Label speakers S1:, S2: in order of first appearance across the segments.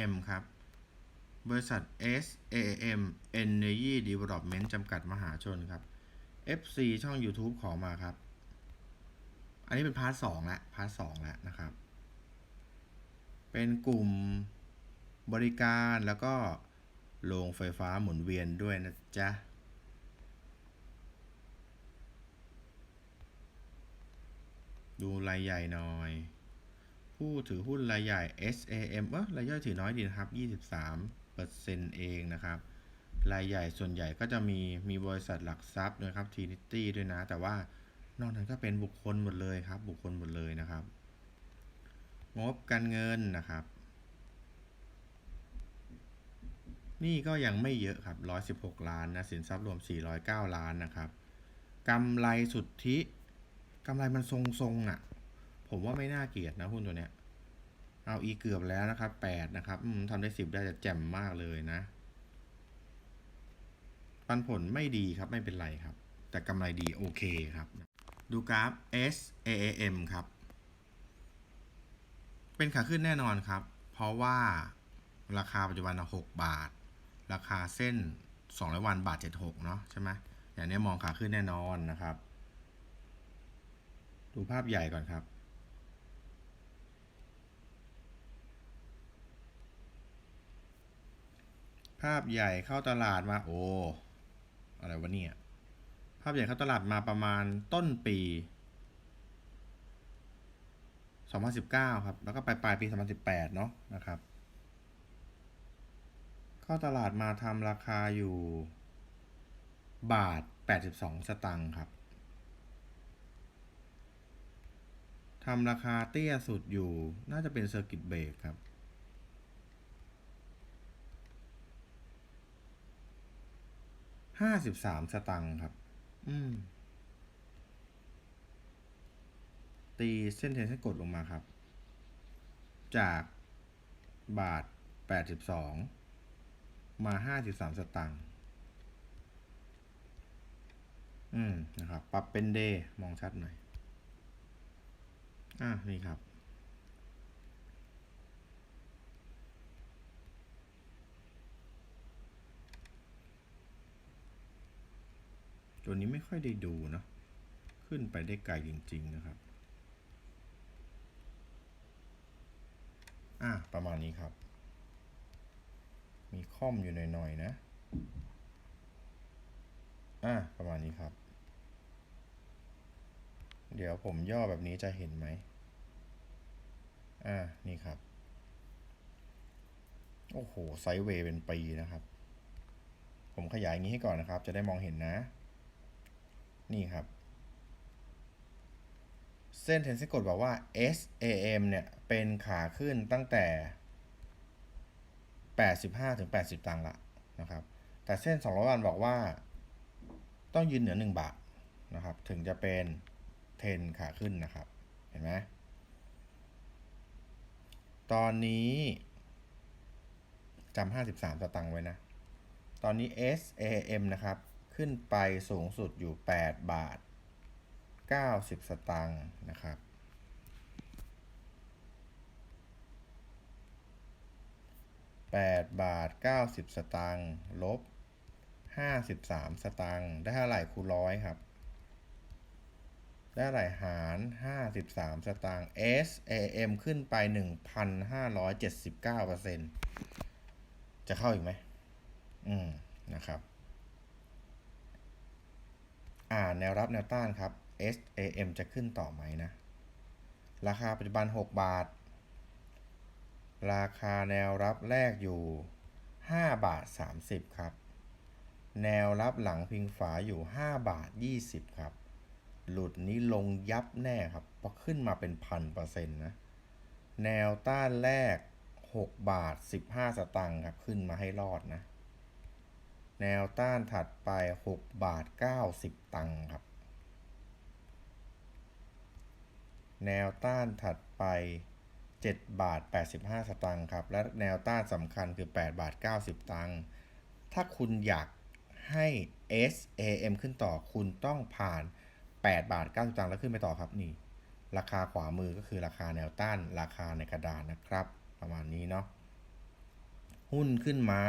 S1: SAM ครับ บริษัท SAM Energy Development จำกัดมหาชนครับ FC ช่อง YouTube ขอมาครับ อันนี้เป็นพาร์ทสองแล้วพาร์ทสองแล้วนะครับ เป็นกลุ่มบริการแล้วก็โรงไฟฟ้าหมุนเวียนด้วยนะจ๊ะดูรายใหญ่หน่อย ผู้ถือหุ้นรายใหญ่ SAM เออรายย่อยถือน้อยดีนะครับ 23เปอร์เซ็นต์เองนะครับ รายใหญ่ส่วนใหญ่ก็จะมีมีบริษัทหลักทรัพย์นะครับ Trinity ด้วยนะ แต่ว่านอกนั้นก็เป็นบุคคลหมดเลยครับ บุคคลหมดเลยนะครับ งบการเงินนะครับ นี่ก็ยังไม่เยอะครับ 116 ล้านนะสินทรัพย์รวม 409 ล้านนะครับกำไรสุทธิกำไรมันทรงๆอะผมว่าไม่น่าเกลียดนะหุ้นตัวเนี้ย เอาอีเกือบแล้วนะครับ8นะครับทำได้10ได้จะแจ่มมากเลยนะปันผลไม่ดีครับไม่เป็นไรครับ แต่กำไรดีโอเคครับ ดูกราฟ SAAM ครับ เป็นขาขึ้นแน่นอนครับ เพราะว่าราคาปัจจุบัน6บาท ราคาเส้น200วันบาท76เนาะใช่ไหมอย่างนี้มองขาขึ้นแน่นอนนะครับ ดูภาพใหญ่ก่อนครับ ภาพใหญ่เข้าตลาดมาโอ้อะไรวะเนี่ย ภาพใหญ่เข้าตลาดมาประมาณต้นปี 2019 ครับ แล้วก็ปลายปลายปี 2018 เนาะนะครับ เข้าตลาดมาทำราคาอยู่ บาท 82 สตังค์ครับทำราคาเตี้ยสุดอยู่น่าจะเป็นเซอร์กิตเบรกครับ ห้าสิบสามสตังค์ครับ อืม ตีเส้นเทนเส้นกดลงมาครับ จากบาทแปดสิบสองมาห้าสิบสามสตังค์อืมนะครับ ปรับเป็นเดย์มองชัดหน่อย อะนี่ครับ ตัวนี้ไม่ค่อยได้ดูเนอะขึ้นไปได้ไกลจริง ๆ นะครับ อะประมาณนี้ครับ มีค่อมอยู่หน่อยๆนะ อะประมาณนี้ครับ เดี๋ยวผมย่อแบบนี้จะเห็นไหม อ่านี่ครับ โอ้โห ไซด์เวย์เป็นปีนะครับ ผมขยายอย่างนี้ให้ก่อนนะครับ จะได้มองเห็นนะ นี่ครับ เส้นเทนเซกดบอกว่า SAM เนี่ย เป็นขาขึ้นตั้งแต่ 85ถึง80 ตังค์ละนะครับ แต่เส้น 200 วันบอกว่า ต้องยืนเหนือ 1 บาทนะครับ ถึงจะเป็นเทนขาขึ้นนะครับ เห็นไหมตอนนี้จำ53สตังค์ไว้นะ ตอนนี้ SAM นะครับ ขึ้นไปสูงสุดอยู่ 8 บาท 90 สตางค์นะครับ 8 บาท 90 สตางค์ลบ 53 สตางค์ได้เท่าไหร่คูณร้อยครับ ได้เท่าไหร่หาร 53 สตางค์ SAM ขึ้นไป 1,579เปอร์เซ็นต์จะเข้าอีกไหม อืม นะครับ อ่าแนวรับแนวต้านครับ SAM จะขึ้นต่อไหมนะ ราคาปัจจุบัน 6 บาท ราคาแนวรับแรกอยู่ 5 บาท 30 ครับ แนวรับหลังพิงฝาอยู่ 5 บาท 20 ครับ หลุดนี้ลงยับแน่ครับ เพราะขึ้นมาเป็นพันเปอร์เซ็นต์นะ แนวต้านแรก 6 บาท 15 สตังค์ครับ ขึ้นมาให้รอดนะ แนวต้านถัดไป 6 บาท 90 ตังค์ครับ แนวต้านถัดไป 7 บาท 85 สตังค์ครับ และแนวต้านสำคัญคือ 8 บาท 90 ตังค์ ถ้าคุณอยากให้ SAM ขึ้นต่อคุณต้องผ่าน 8 บาท 90 ตังค์แล้วขึ้นไปต่อครับนี่ ราคาขวามือก็คือราคาแนวต้านราคาในกระดานนะครับ ประมาณนี้เนาะ หุ้นขึ้นมา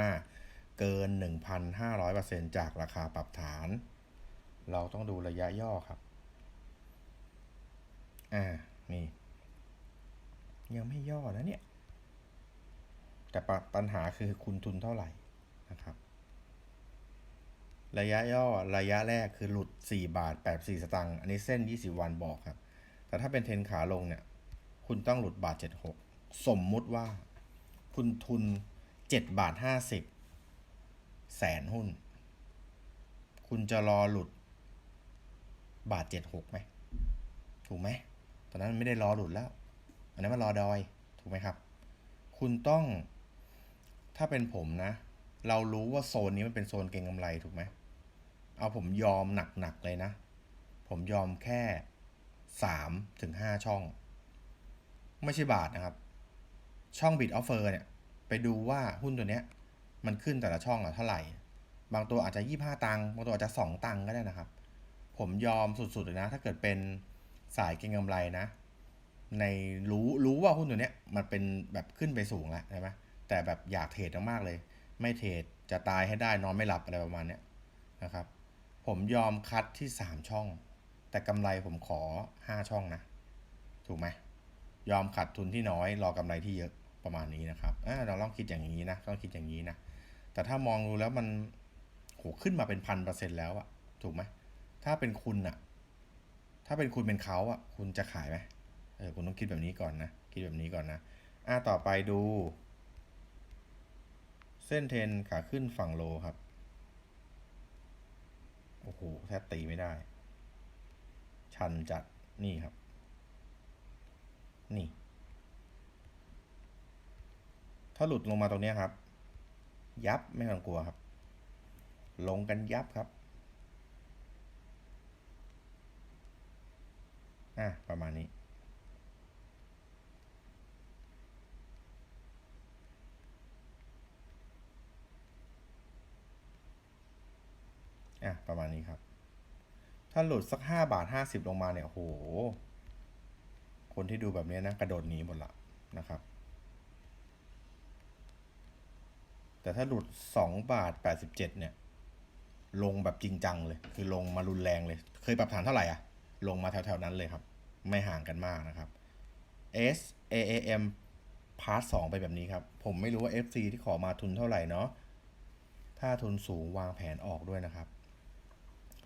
S1: เกิน 1,500%จากราคาปรับฐาน เราต้องดูระยะย่อครับ อ่า นี่ ยังไม่ย่อนะเนี่ย แต่ปปัญหาคือคุณทุนเท่าไหร่นะครับ ระยะย่อระยะแรกคือหลุด 4 บาท 84 สตางค์อันนี้เส้น 20 วันบอกครับ แต่ถ้าเป็นเทนขาลงเนี่ย คุณต้องหลุดบาท 76 สมมุติว่า คุณทุน7บาท50 แสนหุ้น คุณจะรอหลุด บาท76ไหม ถูกไหม ตอนนั้นไม่ได้รอหลุดแล้ว อันนั้นมันรอดอย ถูกไหมครับ คุณต้อง ถ้าเป็นผมนะ เรารู้ว่าโซนนี้มันเป็นโซนเก็งกำไรถูกไหม เอาผมยอมหนักๆเลยนะ ผมยอมแค่สามถึงห้าช่อง ไม่ใช่บาทนะครับ ช่องบิดออฟเฟอร์เนี่ย ไปดูว่าหุ้นตัวเนี้ย มันขึ้นแต่ละช่องอะเท่าไหร่ บางตัวอาจจะยี่ห้าตังค์บางตัวอาจจะสองตังค์ก็ได้นะครับ ผมยอมสุดๆเลยนะ ถ้าเกิดเป็นสายเก็งกำไรนะ ในรู้รู้ว่าหุ้นตัวเนี้ยมันเป็นแบบขึ้นไปสูงแล้วใช่ไหมแต่แบบอยากเทรดมากๆเลย ไม่เทรดจะตายให้ได้นอนไม่หลับอะไรประมาณเนี้ยนะครับ ผมยอมคัดที่สามช่อง แต่กำไรผมขอห้าช่องนะ ถูกไหมยอมขัดทุนที่น้อยรอกำไรที่เยอะประมาณนี้นะครับเราลองคิดอย่างนี้นะต้องคิดอย่างนี้นะ แต่ถ้ามองดูแล้วมันโหขึ้นมาเป็นพันเปอร์เซ็นแล้วอะถูกไหมถ้าเป็นคุณอะถ้าเป็นคุณเป็นเขาอะคุณจะขายไหมเออคุณต้องคิดแบบนี้ก่อนนะ คิดแบบนี้ก่อนนะอ่าต่อไปดู เส้นเทรนขาขึ้นฝั่งโลครับโอ้โหแทบตีไม่ได้ ชันจัดนี่ครับ นี่ ถ้าหลุดลงมาตรงนี้ครับ ยับไม่ต้องกลัวครับ ลงกันยับครับ อะ ประมาณนี้ อะ ประมาณนี้ครับ ถ้าหลุดสักห้าบาทห้าสิบลงมาเนี่ยโอ้โหคนที่ดูแบบนี้นะ กระโดดหนีหมดละนะครับ แต่ถ้าหลุดสองบาทแปดสิบเจ็ดเนี่ย ลงแบบจริงจังเลย คือลงมารุนแรงเลย เคยปรับฐานเท่าไหร่อะลงมาแถวๆนั้นเลยครับ ไม่ห่างกันมากนะครับ S A A M พาร์ทสองไปแบบนี้ครับ ผมไม่รู้ว่า FC ที่ขอมาทุนเท่าไหร่เนาะถ้าทุนสูงวางแผนออกด้วยนะครับ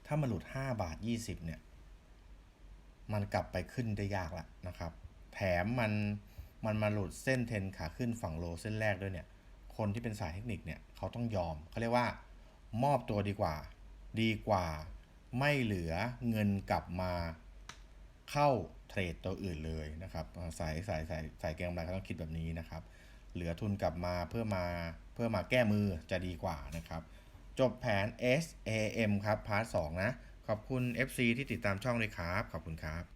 S1: ถ้ามันหลุด 5 บาท 20 เนี่ย มันกลับไปขึ้นได้ยากละนะครับ แถมมันมันมาหลุดเส้นเทนขาขึ้นฝั่งโลเส้นแรกด้วยเนี่ย คนที่เป็นสายเทคนิคเนี่ยเขาต้องยอมเขาเรียกว่ามอบตัวดีกว่า ดีกว่า ไม่เหลือเงินกลับมาเข้าเทรดตัวอื่นเลยนะครับสายสายสายสายเก็งกำไรเขาต้องคิดแบบนี้นะครับ เหลือทุนกลับมาเพื่อมาเพื่อมาแก้มือจะดีกว่านะครับ จบแผน SAM ครับพาร์ท2นะ ขอบคุณ FC ที่ติดตามช่องเลยครับ ขอบคุณครับ